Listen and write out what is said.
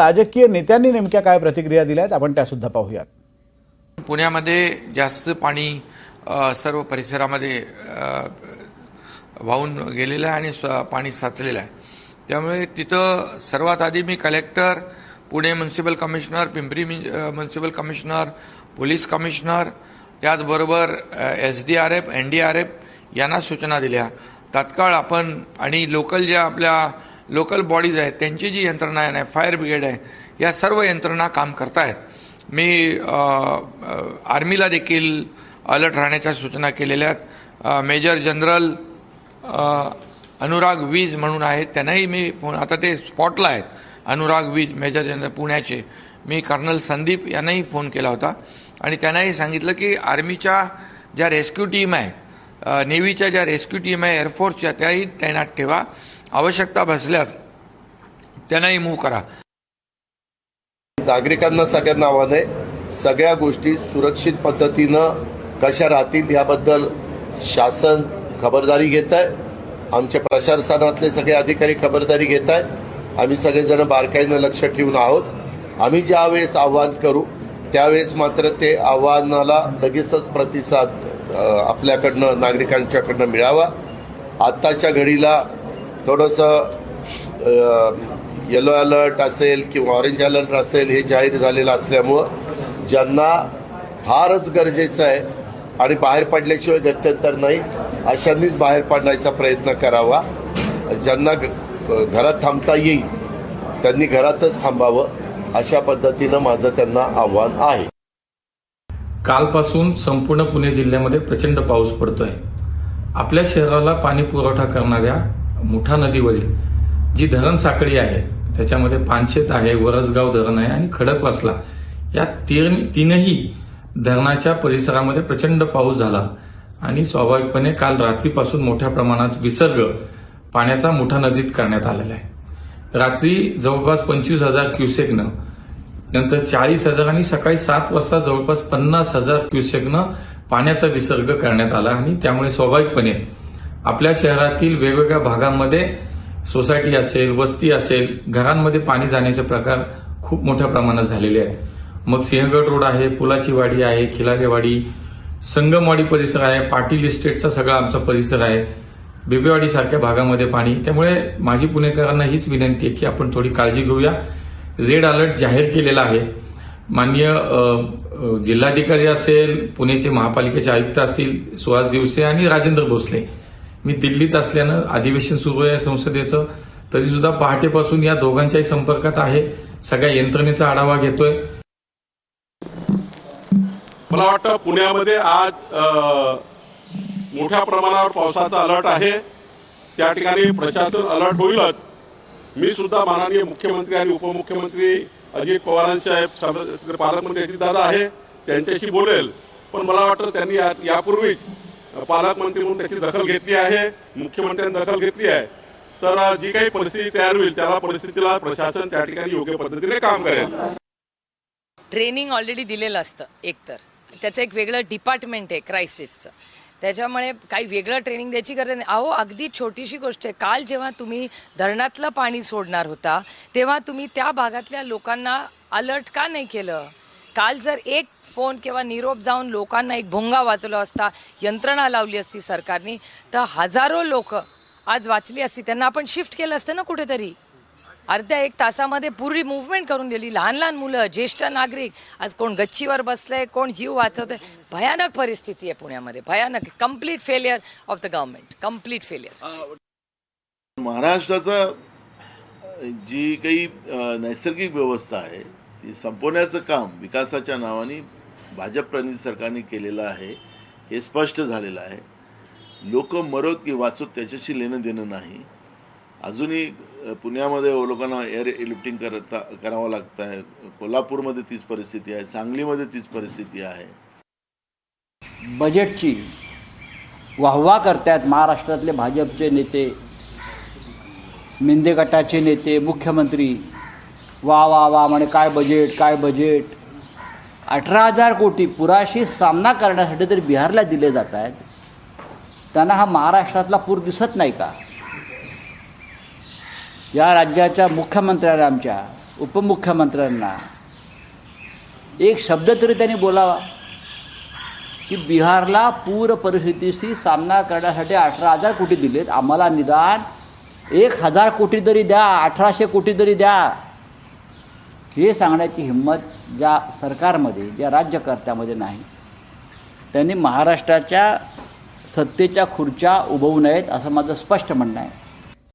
राजकीय नेत्यांनी नेमक्या काय प्रतिक्रिया दिल्या आहेत आपण त्यासुद्धा पाहूयात. पुण्यामध्ये जास्त पाणी सर्व परिसरामध्ये वाहून गेलेलं आहे आणि स्व- पाणी साचलेलं आहे. त्यामुळे तिथं सर्वात आधी मी collector Pune municipal commissioner Pimpri municipal commissioner police commissioner त्याचबरोबर S D R F N D R F यांना सूचना दिल्या. तात्काळ आपण आणि लोकल ज्या आपल्या लोकल बॉडीज आहेत त्यांची जी यंत्रणा आहे फायर ब्रिगेड आहे या सर्व यंत्रणा काम करतायत. मी आर्मीला देखील अलर्ट राहण्याच्या सूचना केलेल्या आहेत. मेजर जनरल अनुराग वीज म्हणून आहेत त्यांनाही मी फोन आता ते स्पॉटला आहेत अनुराग वीज मेजर जनरल पुण्याचे. मी कर्नल संदीप यांनाही फोन केला होता आणि त्यांनाही सांगितलं की आर्मीच्या ज्या रेस्क्यू टीम आहेत नेव्हीच्या ज्या रेस्क्यू टीम आहे एअरफोर्सच्या त्याही तैनात ठेवा. आवश्यकता भासल्यास त्यांनाही मूव्ह करा. नागरिकांना सगळ्यांना आव्हान आहे. सगळ्या गोष्टी सुरक्षित पद्धतीनं कशा राहतील याबद्दल शासन खबरदारी घेत आहे. आमच्या प्रशासनातले सगळे अधिकारी खबरदारी घेत आहेत. आम्ही सगळेजण बारकाईनं लक्ष ठेवून आहोत. आम्ही ज्यावेळेस आव्हान करू त्यावेळेस मात्र ते आव्हानाला लगेचच प्रतिसाद आपल्याकडनं नागरिकांच्याकडनं मिळावा. आत्ताच्या घडीला थोडंसं येलो अलर्ट असेल किंवा ऑरेंज अलर्ट असेल हे जाहीर झालेलं असल्यामुळं ज्यांना फारच गरजेचं आहे आणि बाहेर पडल्याशिवाय गत्यंतर नाही अशांनीच बाहेर पडण्याचा प्रयत्न करावा. ज्यांना घरात थांबता येईल त्यांनी घरातच थांबावं अशा पद्धतीनं माझं त्यांना आव्हान आहे. कालपासून संपूर्ण पुणे जिल्ह्यामध्ये प्रचंड पाऊस पडतोय. आपल्या शहराला पाणी पुरवठा करणाऱ्या मुठा नदीवरील जी धरण साखळी आहे त्याच्यामध्ये पानशेत आहे वरसगाव धरण आहे आणि खडकवासला या तीन तीनही धरणाच्या परिसरामध्ये प्रचंड पाऊस झाला. आणि स्वाभाविकपणे काल रात्रीपासून मोठ्या प्रमाणात विसर्ग पाण्याचा मुठा नदीत करण्यात आलेला आहे. रात्री जवळपास पंचवीस हजार क्युसेकनं नंतर चाळीस हजार आणि सकाळी सात वाजता जवळपास पन्नास हजार क्युसेकनं पाण्याचा विसर्ग करण्यात आला आणि त्यामुळे स्वाभाविकपणे आपल्या शहरातील वेगवेगळ्या भागांमध्ये सोसायटी असेल वस्ती असेल घरांमध्ये पाणी जाण्याचे प्रकार खूप मोठ्या प्रमाणात झालेले आहेत. मग सिंहगड रोड आहे पुलाची वाडी आहे खिलारेवाडी संगमवाडी परिसर आहे पाटील इस्टेटचा सगळा आमचा परिसर आहे. बिबेवाडी सारख्या भागामध्ये पाणी. त्यामुळे माझी पुणेकरांना हीच विनंती आहे की आपण थोडी काळजी घेऊया. रेड अलर्ट जाहीर केलेला आहे. माननीय जिल्हाधिकारी असेल पुणेचे महापालिकेचे आयुक्त असतील सुहास दिवसे आणि राजेंद्र भोसले. मी दिल्लीत असल्यानं अधिवेशन सुरू आहे संसदेचं तरी सुद्धा पहाटेपासून या दोघांच्याही संपर्कात आहे. सगळ्या यंत्रणेचा आढावा घेतोय. मला वाटतं पुण्यामध्ये आज मोठ्या प्रमाणावर पावसाचा अलर्ट आहे. त्या ठिकाणी प्रशासन अलर्ट होईलच. मी सुद्धा माननीय मुख्यमंत्री आणि उपमुख्यमंत्री अजित पवारांसाहेब सम- पालकमंत्री अजितदादा आहे. त्यांच्याशी बोलेल. पण मला वाटतं त्यांनी यापूर्वीच पालकमंत्री म्हणून त्याची दखल घेतली आहे मुख्यमंत्र्यांनी दखल घेतली आहे. तर जी काही परिस्थिती तयार होईल त्याला परिस्थितीला प्रशासन त्या ठिकाणी योग्य पद्धतीने काम करेल. ट्रेनिंग ऑलरेडी दिलेलं असतं एकतर. त्याचं एक वेगळं डिपार्टमेंट आहे क्रायसिसचं. त्याच्यामुळे काही वेगळं ट्रेनिंग द्यायची गरज नाही. अहो अगदी छोटीशी गोष्ट आहे. काल जेव्हा तुम्ही धरणातलं पाणी सोडणार होता तेव्हा तुम्ही त्या भागातल्या लोकांना अलर्ट का नाही केलं? काल जर एक फोन किंवा निरोप जाऊन लोकांना एक भोंगा वाचलो असता यंत्रणा लावली असती सरकारने तर हजारो लोक आज वाचली असती. त्यांना आपण शिफ्ट केलं असतं ना कुठेतरी? अर्ध्या एक तासामध्ये पूर्वी मुवमेंट करून दिली. लहान लहान मुलं ज्येष्ठ नागरिक. आज कोण गच्चीवर बसलंय कोण जीव वाचवतंय. भयानक परिस्थिती आहे पुण्यामध्ये. भयानक. Complete failure of the government complete failure महाराष्ट्राचा जी काही नैसर्गिक व्यवस्था आहे ती संपवण्याचं काम विकासाच्या नावाने भाजप प्रणित सरकारने केलेलं आहे हे स्पष्ट झालेलं आहे. लोक मरोत की वाचोत त्याच्याशी लेणं देणं नाही. अजूनही पुण्यामध्ये लोकांना एअर लिफ्टिंग करता करावं लागतं आहे. कोल्हापूरमध्ये तीच परिस्थिती आहे. सांगलीमध्ये तीच परिस्थिती आहे. बजेटची वाहवा करतायत महाराष्ट्रातले भाजपचे नेते मिंदे गटाचे नेते मुख्यमंत्री वा वा वा म्हणे काय बजेट काय बजेट अठरा हजार कोटी पुराशी सामना करण्यासाठी तरी बिहारला दिले जात आहेत. त्यांना हा महाराष्ट्रातला पूर दिसत नाही का? या राज्याच्या मुख्यमंत्र्यांना आमच्या उपमुख्यमंत्र्यांना एक शब्द तरी त्यांनी बोलावा की बिहारला पूर परिस्थितीशी सामना करण्यासाठी अठरा हजार कोटी दिलेत. आम्हाला निदान एक हजार कोटी तरी द्या अठराशे कोटी तरी द्या. हे सांगण्याची हिंमत ज्या सरकारमध्ये ज्या राज्यकर्त्यामध्ये नाही. त्यांनी महाराष्ट्राच्या सत्तेच्या खुर्च्या उभवू नयेत असं माझं स्पष्ट म्हणणं आहे.